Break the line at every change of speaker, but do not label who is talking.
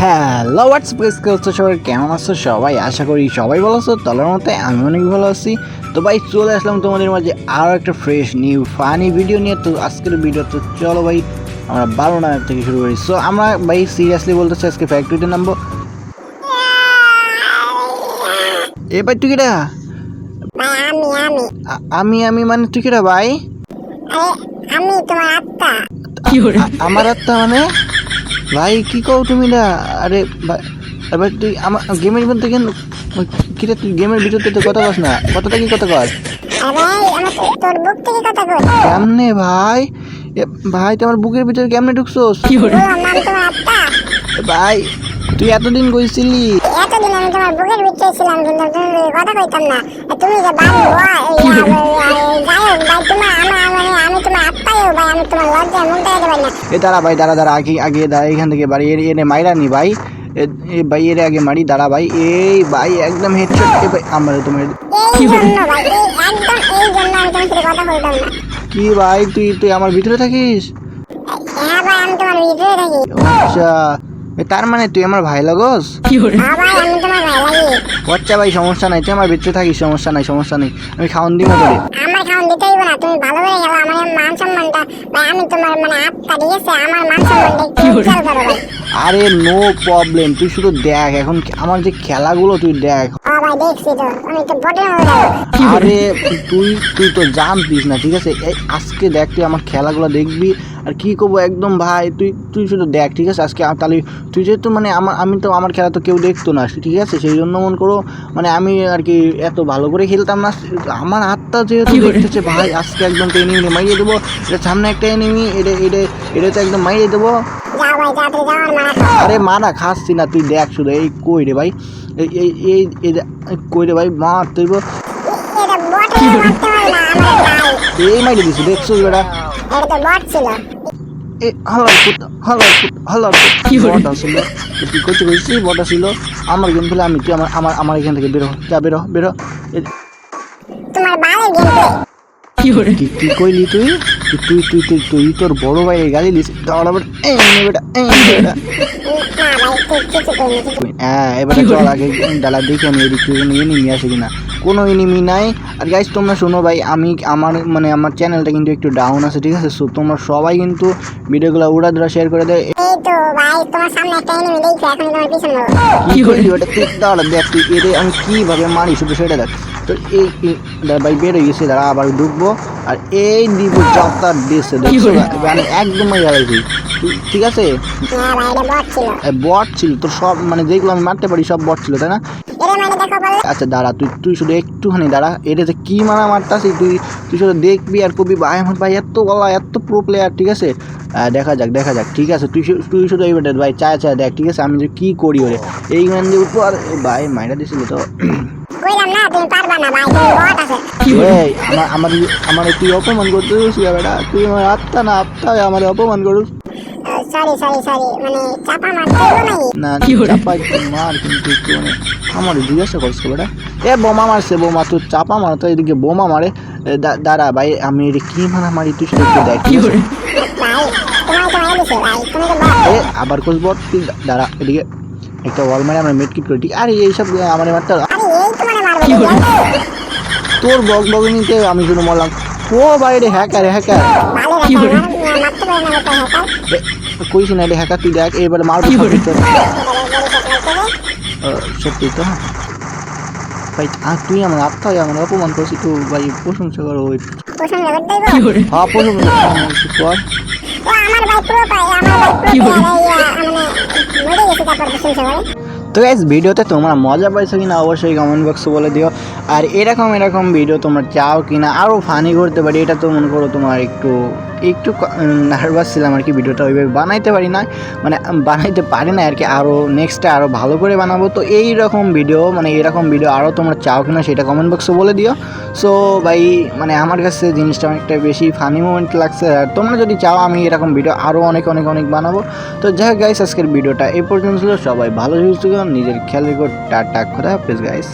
Hello WhatsApp কে হচ্ছে সবাই? কেমন আছো সবাই? আশা করি সবাই ভালো আছো তলার মতে আমি অনেক ভালো আছি। তো ভাই চলে আসলাম তোমাদের মাঝে আরও একটা ফ্রেশ নিউ ফানি ভিডিও নিয়ে। তো আজকের ভিডিও তো চলো ভাই আমরা বারো নামের থেকে শুরু করি। সো আমরা ভাই সিরিয়াসলি বলতেছি আজকে ফ্যাক্টরিতে নামবো। এ ভাই তুই
আমি আমি
মানে তুই কিরা ভাই? আমার আত্মা মানে? ভাই কি কও তুমি না? আরে ভাই তুই আমার গেমের মধ্যে কেন কিরে তুই গেমের ভিতরে তো কথা কস না? কথাটা কি কথা কস।
আরে আমার তো- তোর বুক থেকে কথা কই।
কেমনে ভাই? এ, ভাই তুই আমার বুকের ভিতরে কেমনে ঢুকছোস?
আমি তোমার আত্মা।
ভাই তুই এতদিন কইছিলি।
এতদিন আমি তোমার বুকের ভিতরে ছিলাম কিন্তু তুমি কথা কইতাম না। তুমি যে হোক ভাই তোমার আমার আমি তোমার লজ্জায় মুখ দেখাতে পারি না।
এ দাঁড়া ভাই দাঁড়া দাঁড়া আগে আগে দাঁড়া এখান থেকে বাড়ি এর মাইরা নি ভাই। এ- ভাই এর আগে মারি দাঁড়া ভাই। এই ভাই একদম হেডশট এ ভাই। আমার তোমার
এই জন্য ভাই একদম এই জন্য আমি তোমার সাথে কথা কইতাম না।
কি ভাই তুই তুই আমার ভিতরে থাকিস?
হ্যাঁ ভাই আমি তোমার ভিতরে থাকি।
আচ্ছা। তার মানে তুই আমার ভাই লাগস?
হ্যাঁ ভাই আমি ভাই
আচ্ছা ভাই সমস্যা নাই তুই আমার ভিতরে থাকিস সমস্যা নাই সমস্যা নাই। আমি খাওয়ান দিব তোরে।
দিতে হইব না। তুমি ভালো করে খেলো আমার মান সম্মানটা ভাই আমি তোমার মানে আত্মা ঠিক আছে আমার মান সম্মানটা একটু উজ্জ্বল করো ভাই
আরে নো প্রবলেম তুই শুধু দেখ এখন আমার যে খেলাগুলো তুই দেখ।
ও ভাই দেখছি তো। আমি তো বটে গেল
আরে তুই তুই তো জানতিস না ঠিক আছে? এই আজকে দেখ তুই আমার খেলাগুলো দেখবি। আর কি করব একদম ভাই? তুই তুই শুধু দেখ ঠিক আছে? আজকে তাহলে তুই যেহেতু মানে আমার আমি তো আমার খেলা তো কেউ দেখতো না ঠিক আছে? সেই জন্য মন করো মানে আমি আর কি এত ভালো করে খেলতাম না। আমার হাতটা যেহেতু দেখতেছে ভাই আজকে একদম এনিমি মারিয়ে দেবো। এটা সামনে একটা এনিমি এটা এটা এটা তো একদম মারিয়ে দেবো।
আরে মারা
আরে মানা খাচ্ছি না তুই দেখ শুধু এই কই রে ভাই? এই এই কই রে ভাই? মার তুই বল।
ভাই
এই মাইরে দিছি দেখছ বেটা
এটা তো বট ছিল
এ হালার পুত হালার পুত হালার পুত। বট আসছিল তুই কইতে কইছিস বট আসছিল আমার গেম খেলে আমি তুই আমার আমার আমার এখান থেকে বেরো যা বেরো বেরো
তোমার বাইরে গেমপ্লে
কি কি কইলি তুই? তুই তুই তুই তুই তোর বড় ভাইয়ের গালি দিস? দাঁড়া বেটা এই বেটা এই বেটা।
ভাই
হ্যাঁ এবারে চল আগে ডালা দেখি আমি এদিক থেকে কোনো এনিমি আসে কিনা। কোনো এনিমি নাই। আর গাইজ তোমরা শোনো ভাই আমি আমার মানে আমার চ্যানেলটা কিন্তু একটু ডাউন আছে ঠিক আছে? সো তোমরা সবাই কিন্তু ভিডিওগুলো উড়া দুরা শেয়ার করে দেয় কি ওটা তুই দাঁড়া দেখ তুই এরে আমি কীভাবে মারি শুধু সেটা দেখ। তো এই এই- ভাই বের হয়ে গেছে দাঁড়া আবার ঢুকবো। আর এই দিব চাপতার দিচ্ছে মানে একদম গেলাইছি ঠিক আছে?
ভাই এটা বট ছিল।
বট ছিল তোর সব মানে যেগুলো আমি মারতে পারি সব বট ছিল তাই না?
মানে
আচ্ছা দাঁড়া তুই তুই শুধু একটুখানি দাঁড়া। এটা যে কী মারা মারতাছি তুই তুই শুধু দেখবি আর কবি ভাই আমার ভাই এত বলা এত প্রো প্লেয়ার ঠিক আছে? দেখা যাক দেখা যাক ঠিক আছে? তুই তুই শুধু এইবার ভাই চায় চায় দেখ ঠিক আছে? আমি যে কী করি ওরে? এই গান দিয়ে উঠবো আর ভাই মাইরা দিছিল তো। এই আমার আমার তুই অপমান করতে বেটা। তুই আমার আত্মা না আত্মা আমার অপমান করুস।
সরি সরি সরি মানে চাপা মারতে হইব নাকি
না? চাপা মার কিন্তু একটু মানে আমার জিজ্ঞাসা করছে বেটা। এ বোমা মারছে বোমা তুই চাপা মার তো এদিকে বোমা মারে। দাঁড়া ভাই আমি এটা কি তুই সেটা একটু দেখ এ আবার কোচ বট তুই দাঁড়া এদিকে একটা ওয়াল মারে আমরা মেট কিট করি ঠিক আরে এইসব আমার মারতে
এই তো মারবে ঠিক আছে?
তোর বক বগনিতে আমি শুধু মরলাম। ও ভাই রে হ্যাকার হ্যাকার। কইস না রে হ্যাকার তুই দেখ এবারে। আহ, সত্যি তো ভাই আর তুই আমার আত্মা আমার অপমান করছিস তো ভাই প্রশংসা করো ওই হ্যাঁ প্রশংসা কর
মানে মরে
তো গাইজ ভিডিওতে তোমরা মজা পাইছো কিনা অবশ্যই কমেন্ট বক্সে বলে দিও আর এরকম এরকম ভিডিও তোমরা চাও কিনা আরও ফানি করতে পারি এটা তো মনে করো তোমার একটু একটু নার্ভাস ছিলাম আর কি ভিডিওটা ওইভাবে বানাইতে পারি না মানে বানাইতে পারি না আর কি আরও নেক্সটে আরও ভালো করে বানাবো। তো এই রকম ভিডিও মানে এরকম ভিডিও আরও তোমরা চাও কিনা সেটা কমেন্ট বক্সে বলে দিও। সো ভাই মানে আমার কাছে জিনিসটা অনেকটা বেশি ফানি মোমেন্ট লাগছে। আর তোমরা যদি চাও আমি এরকম ভিডিও আরও অনেক অনেক অনেক বানাবো। তো যাই হোক গাইস আজকের ভিডিওটা এই পর্যন্ত ছিল। সবাই ভালো থাকুন, নিজের খেয়াল রেখো। টাটা খোদা হাফেজ গাইস